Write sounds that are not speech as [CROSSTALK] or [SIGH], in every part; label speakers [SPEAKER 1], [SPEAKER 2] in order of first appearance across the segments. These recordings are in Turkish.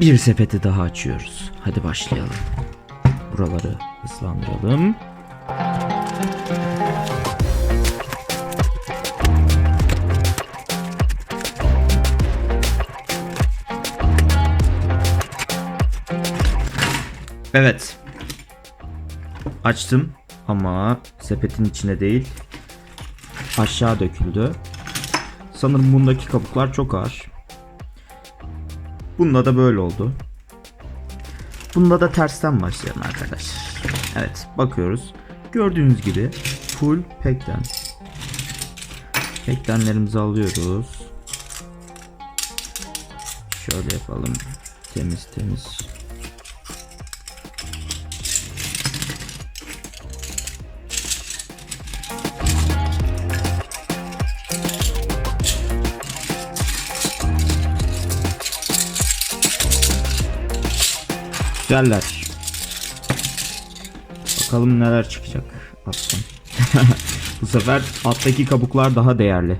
[SPEAKER 1] Bir sepeti daha açıyoruz. Hadi başlayalım. Buraları ıslandıralım. Evet. Açtım ama sepetin içine değil aşağı döküldü. Sanırım bundaki kabuklar çok ağır. Bunda da böyle oldu. Bunda da tersten başlayalım arkadaşlar. Evet bakıyoruz. Gördüğünüz gibi full pekten. Pektenlerimizi alıyoruz. Şöyle yapalım. Temiz temiz. Güzeller. Bakalım neler çıkacak alttan. [LAUGHS] Bu sefer alttaki kabuklar daha değerli.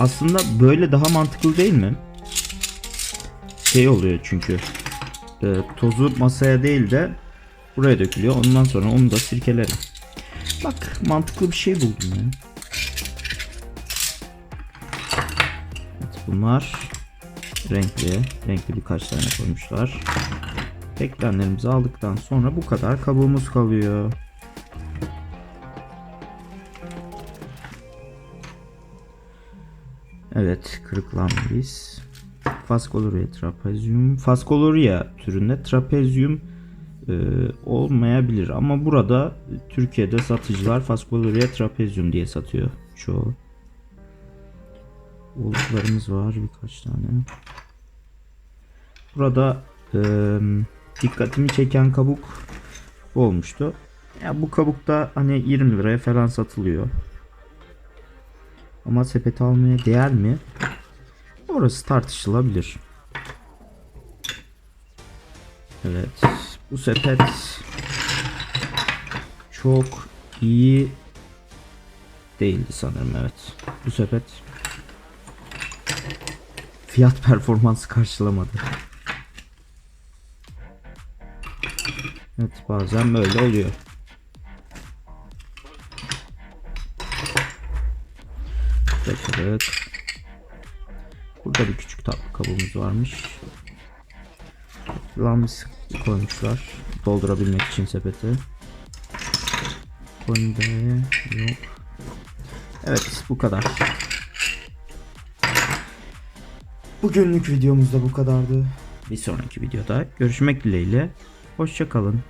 [SPEAKER 1] Aslında böyle daha mantıklı değil mi? Şey oluyor çünkü. e, tozu masaya değil de buraya dökülüyor. Ondan sonra onu da sirkelerim. Bak mantıklı bir şey buldum ya. Evet, bunlar renkli. Renkli birkaç tane koymuşlar. Eklenlerimizi aldıktan sonra bu kadar kabuğumuz kalıyor. Evet, kırıklanmış. Fascoloria trapezium. Fascoloria türünde trapezium e, olmayabilir ama burada Türkiye'de satıcılar Fascoloria trapezium diye satıyor çoğu. Oluklarımız var birkaç tane. Burada e, dikkatimi çeken kabuk bu olmuştu. Ya bu kabuk da hani 20 liraya falan satılıyor. Ama sepet almaya değer mi? Orası tartışılabilir. Evet. Bu sepet çok iyi değildi sanırım evet. Bu sepet fiyat performansı karşılamadı. Evet bazen böyle oluyor. Başarık. Burada bir küçük tatlı kabuğumuz varmış. Lambis koymuşlar. Doldurabilmek için sepeti. Konde yok. Evet bu kadar. Bugünlük videomuz da bu kadardı. Bir sonraki videoda görüşmek dileğiyle. Hoşçakalın.